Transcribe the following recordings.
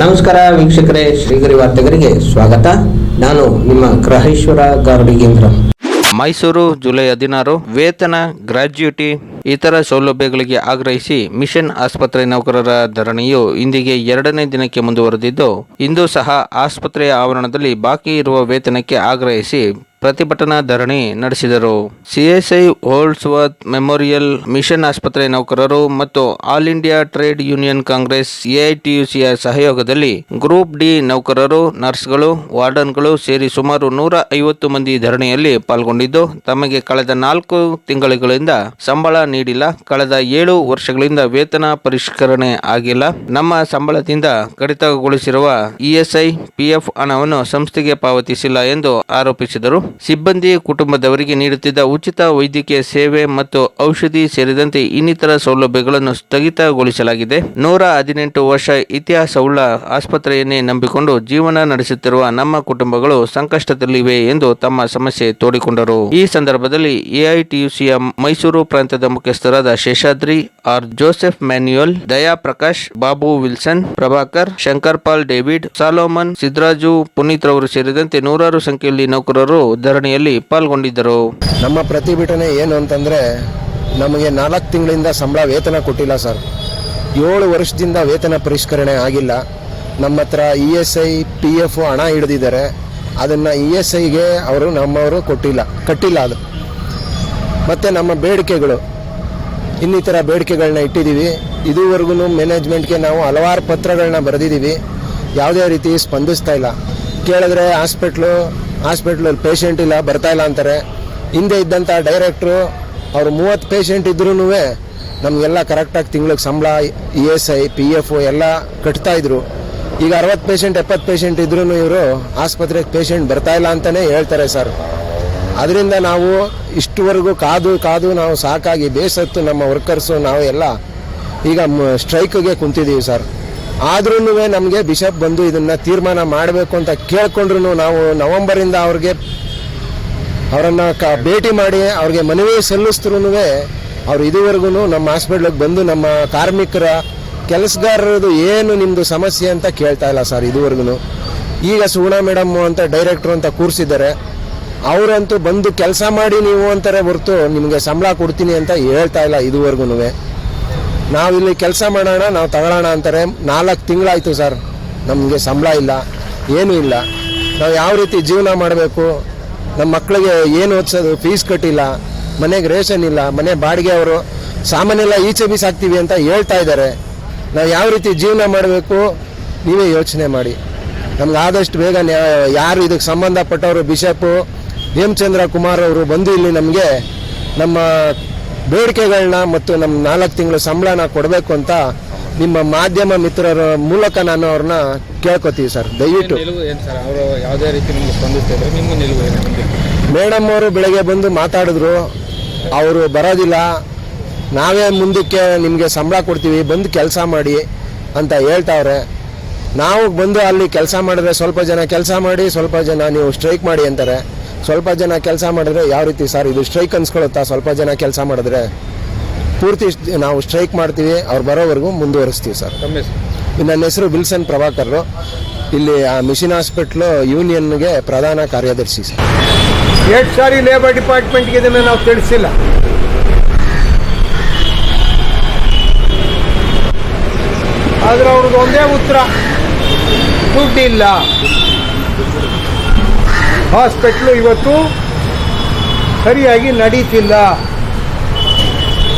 ನಮಸ್ಕಾರ ವೀಕ್ಷಕರೇ, ಶ್ರೀಗರಿ ವಾರ್ತೆಗರಿಗೆ ಸ್ವಾಗತ. ನಾನು ನಿಮ್ಮ ಗ್ರಹೇಶ್ವರ ಗಾರ್ಡಿಗೇಂದ್ರ ಮೈಸೂರು ಜುಲೈ ಹದಿನಾರು, ವೇತನ, ಗ್ರಾಜ್ಯುಟಿ, ಇತರ ಸೌಲಭ್ಯಗಳಿಗೆ ಆಗ್ರಹಿಸಿ ಮಿಷನ್ ಆಸ್ಪತ್ರೆ ನೌಕರರ ಧರಣಿಯು ಇಂದಿಗೆ ಎರಡನೇ ದಿನಕ್ಕೆ ಮುಂದುವರೆದಿದ್ದು, ಇಂದು ಸಹ ಆಸ್ಪತ್ರೆಯ ಆವರಣದಲ್ಲಿ ಬಾಕಿ ಇರುವ ವೇತನಕ್ಕೆ ಆಗ್ರಹಿಸಿ ಪ್ರತಿಭಟನಾ ಧರಣಿ ನಡೆಸಿದರು. ಸಿಎಸ್ಐ ಹೋಲ್ಡ್ಸ್ವರ್ತ್ ಮೆಮೋರಿಯಲ್ ಮಿಷನ್ ಆಸ್ಪತ್ರೆ ನೌಕರರು ಮತ್ತು all India trade union Congress ಎಐಟಿಯುಸಿಯ ಸಹಯೋಗದಲ್ಲಿ ಗ್ರೂಪ್ ಡಿ ನೌಕರರು, ನರ್ಸ್ಗಳು, ವಾರ್ಡನ್ಗಳು ಸೇರಿ ಸುಮಾರು ನೂರ ಐವತ್ತು ಮಂದಿ ಧರಣಿಯಲ್ಲಿ ಪಾಲ್ಗೊಂಡಿದ್ದು, ತಮಗೆ ಕಳೆದ ನಾಲ್ಕು ತಿಂಗಳುಗಳಿಂದ ಸಂಬಳ ನೀಡಿಲ್ಲ. ಕಳೆದ ಏಳು ವರ್ಷಗಳಿಂದ ವೇತನ ಪರಿಷ್ಕರಣೆ ಆಗಿಲ್ಲ. ನಮ್ಮ ಸಂಬಳದಿಂದ ಕಡಿತಗೊಳಿಸಿರುವ ಇಎಸ್ಐ ಪಿಎಫ್ ಹಣವನ್ನು ಸಂಸ್ಥೆಗೆ ಪಾವತಿಸಿಲ್ಲ ಎಂದು ಆರೋಪಿಸಿದರು. ಸಿಬ್ಬಂದಿ ಕುಟುಂಬದವರಿಗೆ ನೀಡುತ್ತಿದ್ದ ಉಚಿತ ವೈದ್ಯಕೀಯ ಸೇವೆ ಮತ್ತು ಔಷಧಿ ಸೇರಿದಂತೆ ಇನ್ನಿತರ ಸೌಲಭ್ಯಗಳನ್ನು ಸ್ಥಗಿತಗೊಳಿಸಲಾಗಿದೆ. ನೂರ ಹದಿನೆಂಟು ವರ್ಷ ಇತಿಹಾಸವುಳ್ಳ ಆಸ್ಪತ್ರೆಯನ್ನೇ ನಂಬಿಕೊಂಡು ಜೀವನ ನಡೆಸುತ್ತಿರುವ ನಮ್ಮ ಕುಟುಂಬಗಳು ಸಂಕಷ್ಟದಲ್ಲಿವೆ ಎಂದು ತಮ್ಮ ಸಮಸ್ಯೆ ತೋಡಿಕೊಂಡರು. ಈ ಸಂದರ್ಭದಲ್ಲಿ ಎಐಟಿಯುಸಿಯ ಮೈಸೂರು ಪ್ರಾಂತ್ಯದ ಮುಖ್ಯಸ್ಥರಾದ Seshadri, R. Joseph, manual Daya Prakash Babu Wilson, Prabhakar Shankar Pal David, Solomon, Sidraju Puneeth ರವರು ಸೇರಿದಂತೆ ನೂರಾರು ಸಂಖ್ಯೆಯಲ್ಲಿ ನೌಕರರು ಧರಣಿಯಲ್ಲಿ ಪಾಲ್ಗೊಂಡಿದ್ದರು. ನಮ್ಮ ಪ್ರತಿಭಟನೆ ಏನು ಅಂತಂದರೆ ನಮಗೆ ನಾಲ್ಕು ತಿಂಗಳಿಂದ ಸಂಬಳ ವೇತನ ಕೊಟ್ಟಿಲ್ಲ ಸರ್. ಏಳು ವರ್ಷದಿಂದ ವೇತನ ಪರಿಷ್ಕರಣೆ ಆಗಿಲ್ಲ. ನಮ್ಮ ಹತ್ರ E S I, P F ಹಣ ಹಿಡಿದಿದ್ದಾರೆ. ಅದನ್ನು ಇ ಎಸ್ ಐಗೆ ಅವರು ನಮ್ಮವರು ಕೊಟ್ಟಿಲ್ಲ. ಕಟ್ಟಿಲ್ಲ ಅದು. ಮತ್ತು ನಮ್ಮ ಬೇಡಿಕೆಗಳು. ಇನ್ನಿತರ ಬೇಡಿಕೆಗಳನ್ನ ಇಟ್ಟಿದ್ದೀವಿ. ಇದುವರೆಗೂ ಮ್ಯಾನೇಜ್ಮೆಂಟ್ಗೆ ನಾವು ಹಲವಾರು ಪತ್ರಗಳನ್ನ ಬರೆದಿದ್ದೀವಿ. ಯಾವುದೇ ರೀತಿ ಸ್ಪಂದಿಸ್ತಾ ಇಲ್ಲ. ಕೇಳಿದ್ರೆ ಹಾಸ್ಪಿಟ್ಲು ಹಾಸ್ಪಿಟ್ಲಲ್ಲಿ ಪೇಷಂಟ್ ಇಲ್ಲ, ಬರ್ತಾ ಇಲ್ಲ ಅಂತಾರೆ. ಹಿಂದೆ ಇದ್ದಂಥ ಡೈರೆಕ್ಟ್ರು ಅವರು ಮೂವತ್ತು ಪೇಷಂಟ್ ಇದ್ರೂ ನಮಗೆಲ್ಲ ಕರೆಕ್ಟಾಗಿ ತಿಂಗಳಿಗೆ ಸಂಬಳ E S I P F ಎಲ್ಲ ಕಟ್ತಾ ಇದ್ರು. ಈಗ ಅರವತ್ತು ಪೇಷಂಟ್ ಎಪ್ಪತ್ತು ಪೇಷಂಟ್ ಇದ್ರೂ ಇವರು ಆಸ್ಪತ್ರೆಗೆ ಪೇಷಂಟ್ ಬರ್ತಾ ಇಲ್ಲ ಅಂತಲೇ ಹೇಳ್ತಾರೆ ಸರ್. ಅದರಿಂದ ನಾವು ಇಷ್ಟುವರೆಗೂ ಕಾದು ಕಾದು ನಾವು ಸಾಕಾಗಿ ಬೇಸತ್ತು ನಮ್ಮ ವರ್ಕರ್ಸು ನಾವು ಎಲ್ಲ ಈಗ ಸ್ಟ್ರೈಕ್ಗೆ ಕುಂತಿದ್ದೀವಿ ಸರ್. ಆದ್ರೂ ನಮಗೆ ಬಿಷಪ್ ಬಂದು ಇದನ್ನ ತೀರ್ಮಾನ ಮಾಡಬೇಕು ಅಂತ ಕೇಳ್ಕೊಂಡ್ರು ನಾವು ನವೆಂಬರಿಂದ ಅವ್ರಿಗೆ ಅವರನ್ನ ಭೇಟಿ ಮಾಡಿ ಅವ್ರಿಗೆ ಮನವಿ ಸಲ್ಲಿಸಿದ್ರು ಅವ್ರು ಇದುವರೆಗೂ ನಮ್ಮ ಹಾಸ್ಪಿಟ್ಲಿಗೆ ಬಂದು ನಮ್ಮ ಕಾರ್ಮಿಕರ ಕೆಲಸಗಾರರದು ಏನು ನಿಮ್ಮದು ಸಮಸ್ಯೆ ಅಂತ ಕೇಳ್ತಾ ಇಲ್ಲ ಸರ್ ಇದುವರೆಗೂ ಈಗ ಸುಗುಣ ಮೇಡಮ್ ಅಂತ ಡೈರೆಕ್ಟ್ರು ಅಂತ ಕೂರಿಸಿದ್ದಾರೆ. ಅವರಂತೂ ಬಂದು ಕೆಲಸ ಮಾಡಿ ನೀವು ಅಂತಾರೆ ಹೊರತು ನಿಮಗೆ ಸಂಬಳ ಕೊಡ್ತೀನಿ ಅಂತ ಹೇಳ್ತಾ ಇಲ್ಲ ಇದುವರೆಗೂ ನಾವಿಲ್ಲಿ ಕೆಲಸ ಮಾಡೋಣ, ನಾವು ತಗೊಳ್ಳೋಣ ಅಂತಾರೆ. ನಾಲ್ಕು ತಿಂಗಳಾಯಿತು ಸರ್. ನಮಗೆ ಸಂಬಳ ಇಲ್ಲ, ಏನೂ ಇಲ್ಲ. ನಾವು ಯಾವ ರೀತಿ ಜೀವನ ಮಾಡಬೇಕು? ನಮ್ಮ ಮಕ್ಕಳಿಗೆ ಏನು ಓದಿಸೋದು? ಫೀಸ್ ಕಟ್ಟಿಲ್ಲ, ಮನೆಗೆ ರೇಷನ್ ಇಲ್ಲ, ಮನೆ ಬಾಡಿಗೆ ಅವರು ಸಾಮಾನ್ಯಲ್ಲ ಈಚೆ ಬೀಸಾಕ್ತೀವಿ ಅಂತ ಹೇಳ್ತಾ ಇದ್ದಾರೆ. ನಾವು ಯಾವ ರೀತಿ ಜೀವನ ಮಾಡಬೇಕು? ನೀವೇ ಯೋಚನೆ ಮಾಡಿ. ನಮ್ಗೆ ಆದಷ್ಟು ಬೇಗ ಯಾರು ಇದಕ್ಕೆ ಸಂಬಂಧಪಟ್ಟವರು ಬಿಷಪ್ ಹೇಮಚಂದ್ರ ಕುಮಾರ್ ಅವರು ಬಂದು ಇಲ್ಲಿ ನಮಗೆ ನಮ್ಮ ಬೇಡಿಕೆಗಳನ್ನ ಮತ್ತು ನಮ್ಮ ನಾಲ್ಕು ತಿಂಗಳು ಸಂಬಳನ ಕೊಡಬೇಕು ಅಂತ ನಿಮ್ಮ ಮಾಧ್ಯಮ ಮಿತ್ರರ ಮೂಲಕ ನಾನು ಅವ್ರನ್ನ ಕೇಳ್ಕೊತೀವಿ ಸರ್. ದಯವಿಟ್ಟು. ಯಾವುದೇ ರೀತಿ ಮೇಡಮ್ ಅವರು ಬೆಳಗ್ಗೆ ಬಂದು ಮಾತಾಡಿದ್ರು. ಅವರು ಬರೋದಿಲ್ಲ. ನಾವೇ ಮುಂದಕ್ಕೆ ನಿಮಗೆ ಸಂಬಳ ಕೊಡ್ತೀವಿ. ಬಂದು ಕೆಲಸ ಮಾಡಿ ಅಂತ ಹೇಳ್ತಾವ್ರೆ. ನಾವು ಬಂದು ಅಲ್ಲಿ ಕೆಲಸ ಮಾಡಿದ್ರೆ ಸ್ವಲ್ಪ ಜನ ಕೆಲಸ ಮಾಡಿ ಸ್ವಲ್ಪ ಜನ ನೀವು ಸ್ಟ್ರೈಕ್ ಮಾಡಿ ಅಂತಾರೆ. ಸ್ವಲ್ಪ ಜನ ಕೆಲಸ ಮಾಡಿದ್ರೆ ಯಾವ ರೀತಿ ಸರ್ ಇದು ಸ್ಟ್ರೈಕ್ ಅನ್ಸ್ಕೊಳುತ್ತಾ ಸ್ವಲ್ಪ ಜನ ಕೆಲಸ ಮಾಡಿದ್ರೆ ಪೂರ್ತಿ ನಾವು ಸ್ಟ್ರೈಕ್ ಮಾಡ್ತೀವಿ ಅವ್ರು ಬರೋವರೆಗೂ ಮುಂದುವರಿಸ್ತೀವಿ ಸರ್. ನನ್ನ ಹೆಸರು ವಿಲ್ಸನ್ ಪ್ರಭಾಕರ್ ಇಲ್ಲಿ ಆ ಮಿಷಿನ್ ಹಾಸ್ಪಿಟ್ಲು ಯೂನಿಯನ್ಗೆ ಪ್ರಧಾನ ಕಾರ್ಯದರ್ಶಿ ಸರ್. ಎಷ್ಟು ಸಾರಿ ಲೇಬರ್ ಡಿಪಾರ್ಟ್ಮೆಂಟ್ಗೆ ಇದನ್ನು ನಾವು ತಿಳಿಸಿಲ್ಲ. ಆದ್ರೆ ಅವ್ರದ್ದು ಒಂದೇ ಉತ್ತರ. ದುಡ್ಡಿಲ್ಲ. ಹಾಸ್ಪಿಟ್ಲು ಇವತ್ತು ಸರಿಯಾಗಿ ನಡೀತಿಲ್ಲ.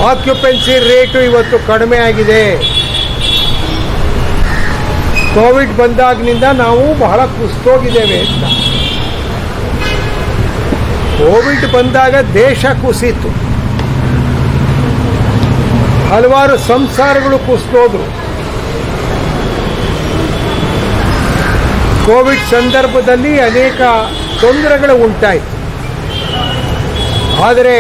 ಆಕ್ಯುಪೆನ್ಸಿ ರೇಟು ಇವತ್ತು ಕಡಿಮೆ ಆಗಿದೆ. ಕೋವಿಡ್ ಬಂದಾಗಿನಿಂದ ನಾವು ಬಹಳ ಕುಸಿದೋಗಿದ್ದೇವೆ ಅಂತ. ಕೋವಿಡ್ ಬಂದಾಗ ದೇಶ ಕುಸಿತು. ಹಲವಾರು ಸಂಸಾರಗಳು ಕುಸಿದೋದ್ರು ಕೋವಿಡ್ ಸಂದರ್ಭದಲ್ಲಿ ಅನೇಕ ತೊಂದರೆಗಳು ಉಂಟಾಯಿತು ಆದರೆ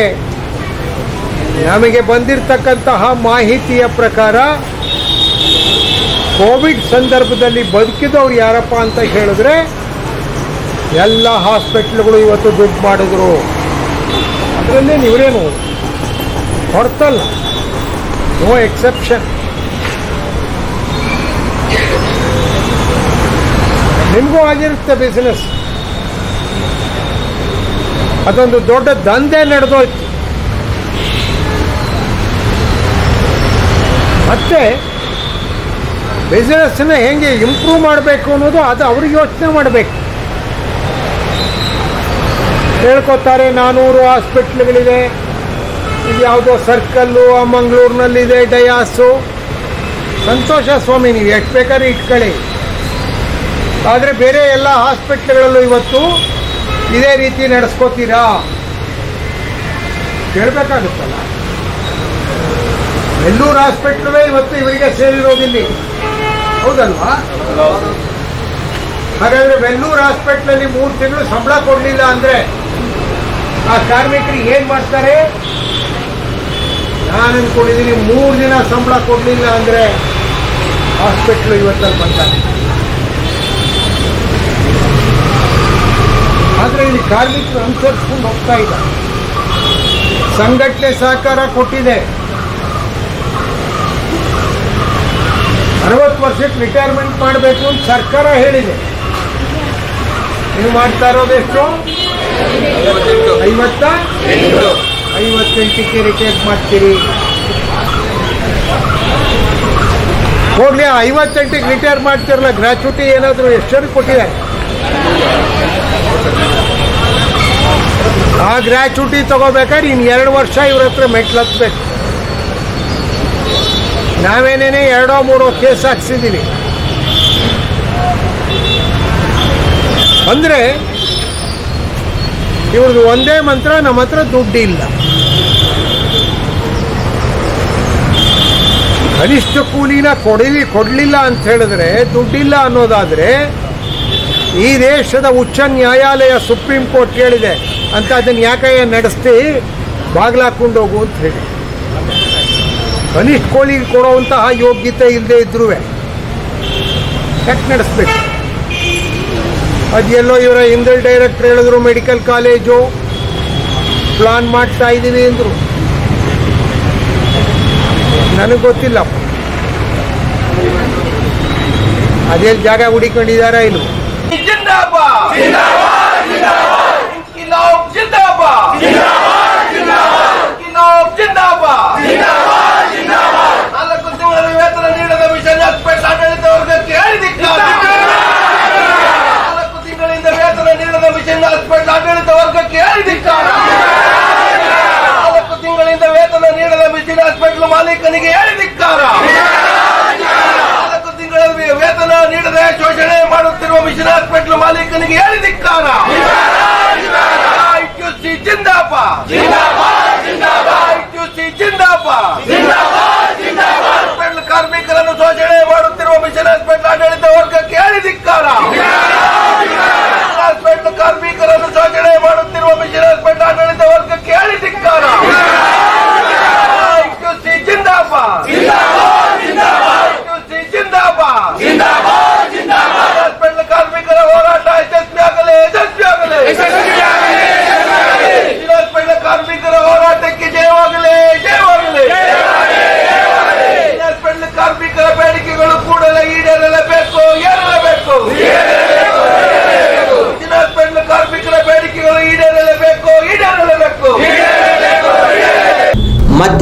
ನಮಗೆ ಬಂದಿರತಕ್ಕಂತಹ ಮಾಹಿತಿಯ ಪ್ರಕಾರ ಕೋವಿಡ್ ಸಂದರ್ಭದಲ್ಲಿ ಬದುಕಿದವ್ರು ಯಾರಪ್ಪ ಅಂತ ಹೇಳಿದ್ರೆ ಎಲ್ಲ ಹಾಸ್ಪಿಟ್ಲ್ಗಳು ಇವತ್ತು ದುಡ್ಡು ಮಾಡಿದ್ರು. ಅದರಲ್ಲಿ ನೀವರೇನು ಹೊರತಲ್ಲ. ನೋ ಎಕ್ಸೆಪ್ಷನ್ ನಿಮಗೂ ಆಗಿರುತ್ತೆ ಬಿಸ್ನೆಸ್ ಅದೊಂದು ದೊಡ್ಡ ದಂಧೆ ನಡೆದೋಯ್ತು. ಮತ್ತೆ ಬಿಸ್ನೆಸ್ನ ಹೆಂಗೆ ಇಂಪ್ರೂವ್ ಮಾಡಬೇಕು ಅನ್ನೋದು ಅದು ಅವ್ರಿಗೆ ಯೋಚನೆ ಮಾಡಬೇಕು. ಹೇಳ್ಕೊತಾರೆ, ನಾನೂರು ಹಾಸ್ಪಿಟ್ಲ್ಗಳಿದೆ ಯಾವುದೋ ಸರ್ಕಲ್ಲು, ಆ ಮಂಗಳೂರಿನಲ್ಲಿದೆ ಡಯಾಸು. ಸಂತೋಷ ಸ್ವಾಮಿ, ನೀವು ಎಷ್ಟು ಬೇಕಾದ್ರೆ ಇಟ್ಕೊಳ್ಳಿ. ಆದರೆ ಬೇರೆ ಎಲ್ಲ ಹಾಸ್ಪಿಟ್ಲ್ಗಳಲ್ಲೂ ಇವತ್ತು ಇದೇ ರೀತಿ ನಡೆಸ್ಕೋತೀರಾ? ಕೇಳಬೇಕಾಗುತ್ತಲ್ಲ. ಎಲ್ಲೂರು ಹಾಸ್ಪಿಟ್ಲೇ ಇವತ್ತು ಇವರಿಗೆ ಸೇರಿರೋದಿಲ್ಲಿ. ಹೌದಲ್ವಾ? ಹಾಗಾದ್ರೆ ವೆಲ್ಲೂರು ಹಾಸ್ಪಿಟ್ಲಲ್ಲಿ ಮೂರು ತಿಂಗಳು ಸಂಬಳ ಕೊಡಲಿಲ್ಲ ಅಂದ್ರೆ ಆ ಕಾರ್ಮಿಕರಿಗೆ ಏನ್ ಮಾಡ್ತಾರೆ? ನಾನು ಅನ್ಕೊಂಡಿದ್ದೀನಿ ಮೂರು ದಿನ ಸಂಬಳ ಕೊಡಲಿಲ್ಲ ಅಂದ್ರೆ ಹಾಸ್ಪಿಟ್ಲು ಇವತ್ತಲ್ಲಿ ಬಂದಾನೆ ಆದರೆ ಇಲ್ಲಿ ಕಾರ್ಮಿಕರು ಅನುಸರಿಸ್ಕೊಂಡು ಹೋಗ್ತಾ ಇಲ್ಲ ಸಂಘಟನೆ ಸಹಕಾರ ಕೊಟ್ಟಿದೆ. ಅರವತ್ತು ವರ್ಷಕ್ಕೆ ರಿಟೈರ್ಮೆಂಟ್ ಮಾಡಬೇಕು ಅಂತ ಸರ್ಕಾರ ಹೇಳಿದೆ. ನೀವು ಮಾಡ್ತಾ ಇರೋದು ಎಷ್ಟು? ಐವತ್ತ? ಐವತ್ತೆಂಟಕ್ಕೆ ರಿಟೈರ್ ಮಾಡ್ತೀರಿ. ಹೋಗ್ಲಿ ಐವತ್ತೆಂಟಿಗೆ ರಿಟೈರ್ ಮಾಡ್ತಿರಲ್ಲ ಗ್ರಾಚ್ಯುಟಿ ಏನಾದರೂ ಎಷ್ಟು ಕೊಟ್ಟಿದ್ದಾರೆ? ಆ ಗ್ರಾಚ್ಯುಟಿ ತಗೋಬೇಕಾದ್ರೆ ಇನ್ನು ಎರಡು ವರ್ಷ ಇವ್ರ ಹತ್ರ ಮೆಟ್ಲು ಹತ್ಬೇಕು. ನಾವೇನೇನೆ ಎರಡೋ ಮೂರೋ ಕೇಸ್ ಹಾಕ್ಸಿದ್ದೀವಿ ಅಂದರೆ ಇವ್ರದ್ದು ಒಂದೇ ಮಂತ್ರ, ನಮ್ಮ ಹತ್ರ ದುಡ್ಡು ಇಲ್ಲ ಕನಿಷ್ಠ ಕೂಲಿನ ಕೊಡಲಿ, ಕೊಡಲಿಲ್ಲ ಅಂತ ಹೇಳಿದ್ರೆ, ದುಡ್ಡಿಲ್ಲ ಅನ್ನೋದಾದರೆ ಈ ದೇಶದ ಉಚ್ಚ ನ್ಯಾಯಾಲಯ ಸುಪ್ರೀಂ ಕೋರ್ಟ್ ಹೇಳಿದೆ ಅಂತ ಅದನ್ನು ಯಾಕೆ ನಡೆಸ್ತಿ? ಬಾಗಿಲಾಕೊಂಡು ಹೋಗು ಅಂತ ಹೇಳಿ. ಕನಿಷ್ಠ ಕೋಳಿಗೆ ಕೊಡುವಂತಹ ಯೋಗ್ಯತೆ ಇಲ್ಲದೆ ಇದ್ರೂ ಯಾಕೆ ನಡೆಸ್ಬೇಕು? ಎಲ್ಲೋ ಇವರ ಹಿಂದೆ ಡೈರೆಕ್ಟರ್ ಹೇಳಿದ್ರು ಮೆಡಿಕಲ್ ಕಾಲೇಜು ಪ್ಲಾನ್ ಮಾಡ್ತಾ ಇದ್ದೀನಿ ಅಂದರು. ನನಗೆ ಗೊತ್ತಿಲ್ಲ ಅದೇ ಜಾಗ ಹುಡಿಕೊಂಡಿದಾರ ಇಲ್ವೋ जिंदाबाद जिंदाबाद जिंदाबाद इनकलाब जिंदाबाद जिंदाबाद जिंदाबाद इनकलाब जिंदाबाद जिंदाबाद जिंदाबाद ನಾಲ್ಕು ತಿಂಗಳ ವೇತನ ನೀಡದ ಮಿಷನ್ ಹಾಸ್ಪಿಟಲ್ ಆಡಳಿತ ವರ್ಗಕ್ಕೆ ಹೇಳಿದಿಕ್ಕಾರ ನಾಲ್ಕು ತಿಂಗಳಿಂದ ವೇತನ ನೀಡದ ಮಿಷನ್ ಹಾಸ್ಪಿಟಲ್ ಆಡಳಿತ ವರ್ಗಕ್ಕೆ ಹೇಳಿದಿಕ್ಕಾರ ನಾಲ್ಕು ತಿಂಗಳಿಂದ ವೇತನ ನೀಡದ ಮಿಷನ್ ಹಾಸ್ಪಿಟಲ್ ಮಾಲೀಕನಿಗೆ ಹೇಳಿದಿಕ್ಕಾರ ನಾಲ್ಕು ತಿಂಗಳ ವೇತನ ನೀಡದೆ ಶೋಷಣೆ ಮಾಡುತ್ತಿರುವ ಮಿಷನ್ ಹಾಸ್ಪಿಟಲ್ ಮಾಲೀಕನಿಗೆ ಹೇಳಿದಿಕ್ಕಾರ ಐಟ್ಯುಸಿ ಜಿಂದಾಬಾದ್. ಜಿಂದಾಬಾದ್ ಜಿಂದಾಬಾದ್. ಸಿ ಜಿಂದಾಬಾದ್. ಜಿಂದಾಬಾದ್ ಜಿಂದಾಬಾದ್. ಕಾರ್ಮಿಕರನ್ನು ಶೋಷಣೆ ಮಾಡುತ್ತಿರುವ ಮಿಷನ್ ಹಾಸ್ಪಿಟಲ್ ಆಡಳಿತ ವರ್ಗಕ್ಕೆ ಹೇಳಿದಿಕ್ಕಾರ ಹಾಸ್ಪಿಟಲ್ ಕಾರ್ಮಿಕರನ್ನು ಶೋಷಣೆ ಮಾಡುತ್ತಿರುವ ಮಿಷನ್ ಹಾಸ್ಪಿಟಲ್ ಆಡಳಿತ ವರ್ಗಕ್ಕೆ ಹೇಳಿದಿಕ್ಕಾರ ಐಟ್ಯುಸಿ ಜಿಂದಾಬಾದ್ ಐಟ್ಯುಸಿ ಜಿಂದಾಬಾದ್ ಹಾಸ್ಪಿಟಲ್ ಕಾರ್ಮಿಕರ ಹೋರಾಟ ಯಶಸ್ವಿ ಆಗಲಿ ಯಶಸ್ವಿ ಆಗಲಿ ಹಾಸ್ಪಿಟಲ್ ಕಾರ್ಮಿಕರ ಹೋರಾಟಕ್ಕೆ ಜಯವಾಗಲಿ ಜಯವಾಗಲಿ ಹಾಸ್ಪಿಟಲ್ ಕಾರ್ಮಿಕರ ಬೇಡಿಕೆಗಳು ಕೂಡಲೇ ಈಡೇರಲೇಬೇಕು ಏರಲೇಬೇಕು ಹಾಸ್ಪಿಟಲ್ ಕಾರ್ಮಿಕರ ಬೇಡಿಕೆಗಳು ಈಡೇರಲೇಬೇಕು ಈಡೇರಲೇಬೇಕು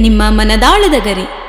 ನಿಮ್ಮ ಮನದಾಳದ ಗರಿ.